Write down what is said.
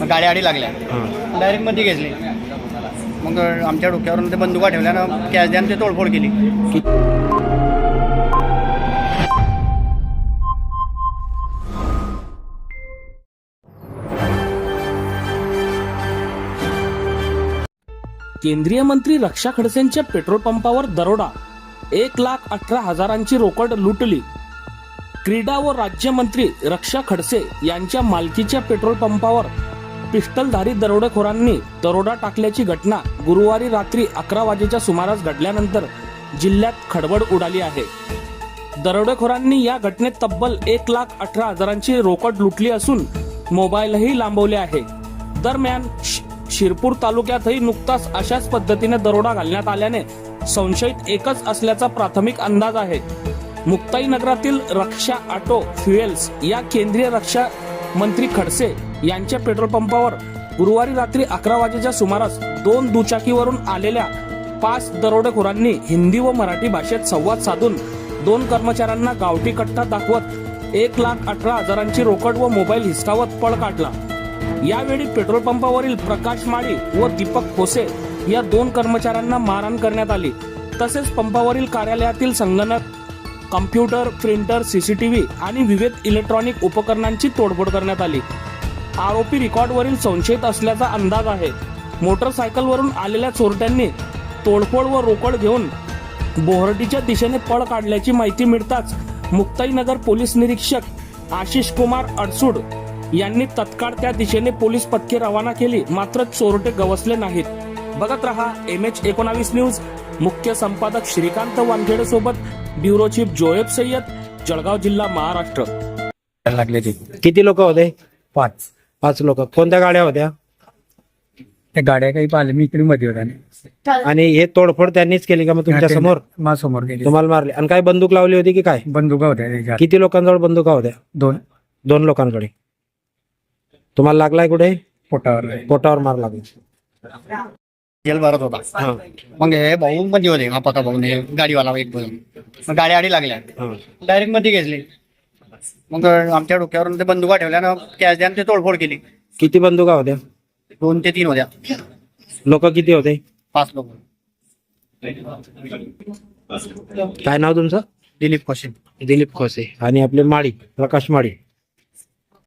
मग गाड्या आडी लागल्या. डायरेक्टमध्ये घेतली. मग आमच्या डोक्यावरून ते बंदुका ठेवल्यानं कॅश द्यान ते तोडफोड केली. केंद्रीय मंत्री रक्षा खडसेंच्या पेट्रोल पंपावर दरोडा. एक लाख अठरा हजारांची रोकड लुटली. क्रीडा व राज्यमंत्री रक्षा खडसे यांच्या मालकीच्या पेट्रोल पंपावर पिस्टलधारी दरोडेखोरांनी दरोडा टाकल्याची घटना गुरुवारी रात्री अकरा वाजेच्या सुमारास घडल्यानंतर जिल्ह्यात खडबड उडाली आहे. दरोडेखोरांनी या घटनेत तब्बल एक लाख अठरा हजारांची रोकड लुटली असून मोबाईलही लांबवले आहे. दरम्यान शि- शिरपूर तालुक्यातही नुकताच अशाच पद्धतीने दरोडा घालण्यात आल्याने संशयित एकच असल्याचा प्राथमिक अंदाज आहे. मुक्ताई नगरातील रक्षा ऑटो फ्युएल्स या केंद्रीय रक्षा मंत्री खडसे यांच्या पेट्रोल पंपावर गुरुवारी रात्री अकरा वाजेच्या सुमारास दोन दुचाकीवरून आलेल्या पाच दरोडेखोरांनी हिंदी व मराठी भाषेत संवाद साधून दोन कर्मचाऱ्यांना गावठी कट्टा दाखवत एक लाख अठरा हजारांची रोकड व मोबाईल हिसकावत पळ काढला. यावेळी पेट्रोल पंपावरील प्रकाश माळी व दीपक खोसे या दोन कर्मचाऱ्यांना मारहाण करण्यात आली. तसेच पंपावरील कार्यालयातील संगणक कम्प्युटर प्रिंटर सीसीटीव्ही आणि विविध इलेक्ट्रॉनिक उपकरणांची तोडफोड करण्यात आली. आरोपी रेकॉर्डवरील संशयित असल्याचा अंदाज आहे. मोटरसायकलवरून आलेल्या चोरट्यांनी तोडफोड व रोकड घेऊन बोहरटीच्या दिशेने पळ काढल्याची माहिती मिळताच मुक्ताईनगर पोलीस निरीक्षक आशिष कुमार अडसूड यांनी तत्काळ त्या दिशेने पोलीस पथके रवाना केली मात्र चोरटे गवसले नाहीत. बघत रहा एम एच एकोणावीस न्यूज. मुख्य संपादक श्रीकांत वानखेडे सोबत ब्युरो चीफ जोएब सय्यद जळगाव जिल्हा महाराष्ट्र. लागले ते. किती लोक होते? पाच. पाच लोक. कोणत्या गाड्या होत्या? त्या गाड्या काही पाहिल्या. मी इकडे मध्ये होत्या आणि हे तोडफोड त्यांनीच केली का मग तुमच्यासमोर? माझ्यासमोर गेले तुम्हाला मारले. आणि काय बंदूक लावली होती की काय? बंदुका होत्या किती लोकांजवळ बंदुका होत्या? दोन. दोन लोकांकडे तुम्हाला लागलाय कुठे? पोटावर. पोटावर मार लागला. जेल भरत होता. मग हे भाऊ मध्ये होते. हा पका भाऊ गाडीवाला एक मग गाड्या आडी लागल्या. हा. डायरेक्टमध्ये घेतली. मग आमच्या डोक्यावरून ते बंदुका ठेवल्यानं कॅश द्यान ते तोडफोड केली. किती बंदुका होत्या? दोन ते तीन होत्या. लोक किती होते? पाच लोक. काय नाव तुमचं? दिलीप खोशे दिलीप खोसे. आणि आपले माळी प्रकाश माळी.